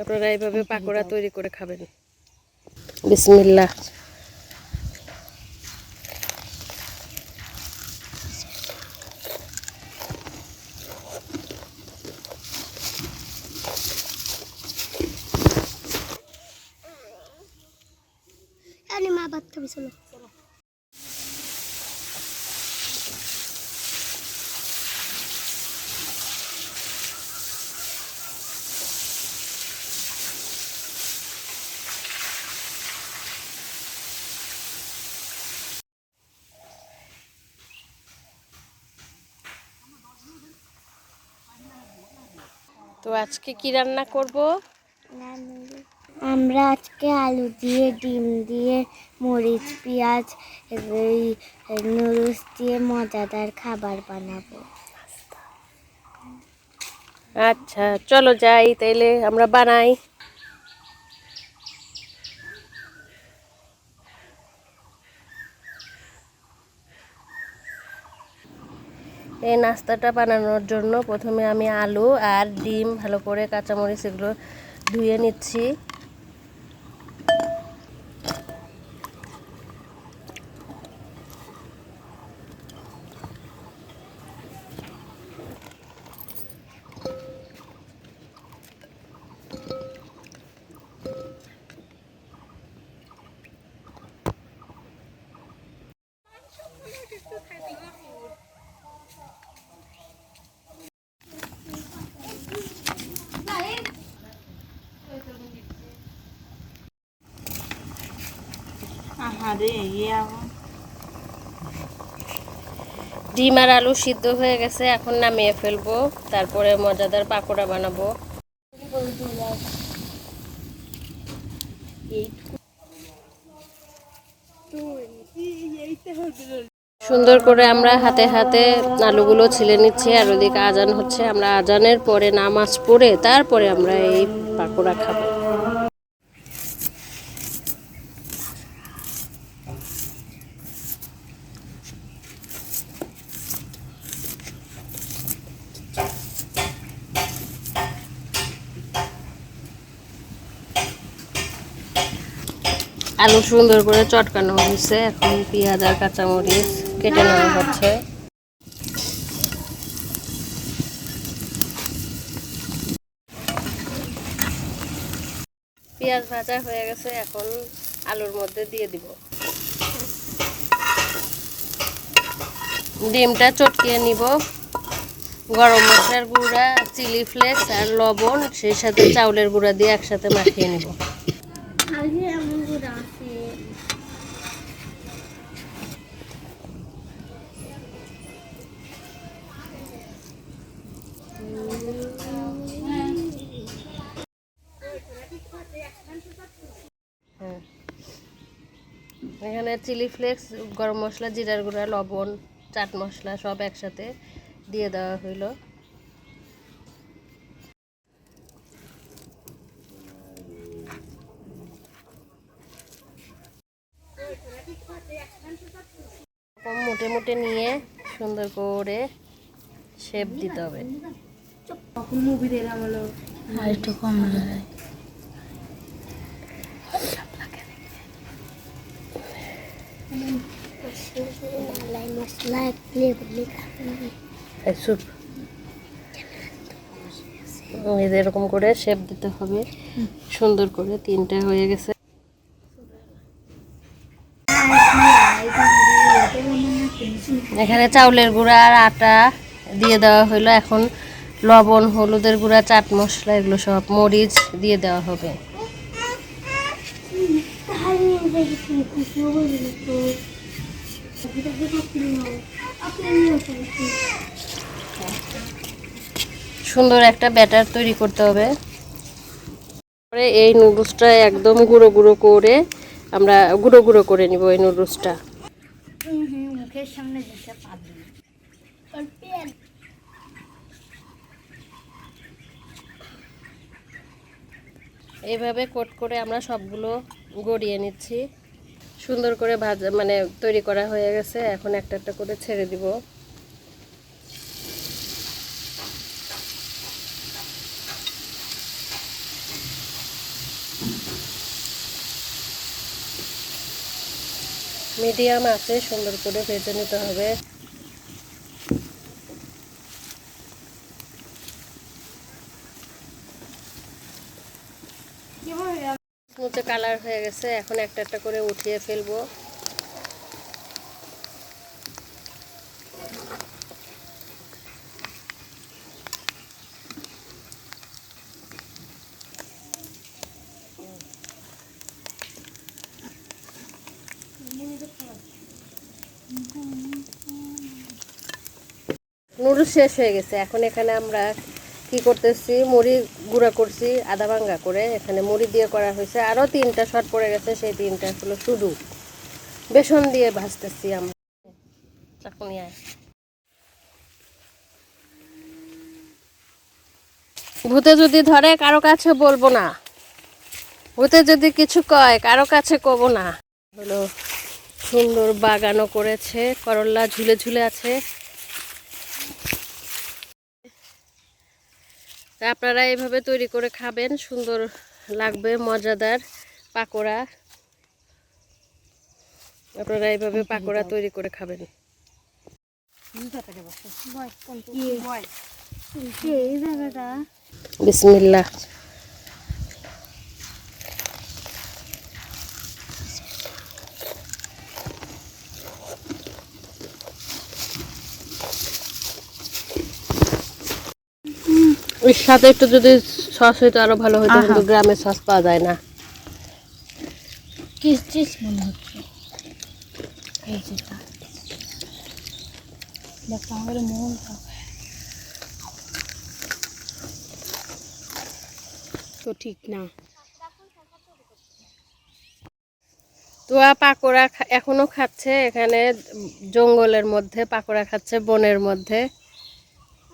আপনারা এইভাবে পাকোড়া তৈরি করে খাবেন। বিসমিল্লাহ। আরে মা ভাত খাবি চলো। তো আজকে কি রান্না করব? আমরা আজকে আলু দিয়ে ডিম দিয়ে মরিচ পেঁয়াজ এই নুডলস দিয়ে মজাদার খাবার বানাবো। আচ্ছা চলো যাই তাইলে আমরা বানাই। এই নাস্তাটা বানানোর জন্য প্রথমে আমি আলু আর ডিম ভালো করে কাঁচামরিচ এগুলো ধুয়ে নিচ্ছি। ডিম আর আলু সিদ্ধ হয়ে গেছে, এখন নামিয়ে ফেলব, তারপরে মজাদার পাকোড়া বানাবো। সুন্দর করে আমরা হাতে হাতে আলুগুলো ছিলে নিচ্ছি, আর ওদিকে আজান হচ্ছে। আমরা আজানের পরে নামাজ পড়ে তারপরে আমরা এই পাকোড়া খাব। আলু সুন্দর করে চটকানো হয়েছে। এখন পেঁয়াজ আর কাঁচামরিচ কেটে নেওয়া হচ্ছে। পেঁয়াজ ভাজা হয়ে গেছে, এখন আলুর মধ্যে দিয়ে দিব। ডিমটা চটকিয়ে নিব। গরম মশলার গুঁড়া, চিলি ফ্লেক্স আর লবণ, সেই সাথে চাউলের গুঁড়া দিয়ে একসাথে মাখিয়ে নিব। করে আছে। হ্যাঁ। এখানে চিলি ফ্লেক্স, গরম মশলা, জিরার গুঁড়া, লবণ, চাট মশলা সব একসাথে দিয়ে দেওয়া হইল এরকম মুটে মুটে নিয়ে সুন্দর করে শেপ দিতে হবে। কম এরকম করে শেপ দিতে হবে। সুন্দর করে তিনটা হয়ে গেছে। এখানে চাউলের গুঁড়া আর আটা দিয়ে দেওয়া হলো এখন লবণ, হলুদের গুঁড়া, চাট মশলা, এগুলো সব মরিচ দিয়ে দেওয়া হবে। সুন্দর একটা ব্যাটার তৈরি করতে হবে। পরে এই নুডলসটা একদম গুঁড়ো গুঁড়ো করে আমরা, গুঁড়ো গুঁড়ো করে নিব এই নুডলসটা। মুখের সামনে দিতে পারবে এইভাবে কোট করে আমরা সবগুলো গড়িয়ে নিচ্ছি। সুন্দর করে ভাজা মানে তৈরি করা হয়ে গেছে। এখন একটা একটা করে ছেড়ে দিব। মিডিয়াম আছে সুন্দর করে ভেজে নিতে হবে। মুচে কালার হয়ে গেছে এখন একটা একটা করে উঠিয়ে ফেলব। নুডলস শেষ হয়ে গেছে। এখন এখানে আমরা কি করতেছি? মুড়ি গুঁড়া করছি, আদা ভাঙ্গা করে। এখানে মুড়ি দিয়ে করা হয়েছে। আরও তিনটা শট পড়ে গেছে, সেই তিনটা হলো শুধু। বেসন দিয়ে ভাজতেছি আমরা। চাকুনি ভূতে যদি ধরে, কারও কাছে বলব না। ভূতে যদি কিছু কয়, কারও কাছে কব না। হলো সুন্দর বাগানও করেছে করল্লা ঝুলে ঝুলে আছে। আপনারা এইভাবে তৈরি করে খাবেন সুন্দর লাগবে মজাদার পাকোড়া। আপনারা এইভাবে পাকোড়া তৈরি করে খাবেন। এই এর সাথে একটু যদি সস হইতো আরও ভালো হতো কিন্তু গ্রামে সস পাওয়া যায় না। কিস চিস মনে হচ্ছে? এই দেখ মন তো ঠিক না। তোয়া পাকোড়া এখনও খাচ্ছে এখানে জঙ্গলের মধ্যে পাকোড়া খাচ্ছে বনের মধ্যে।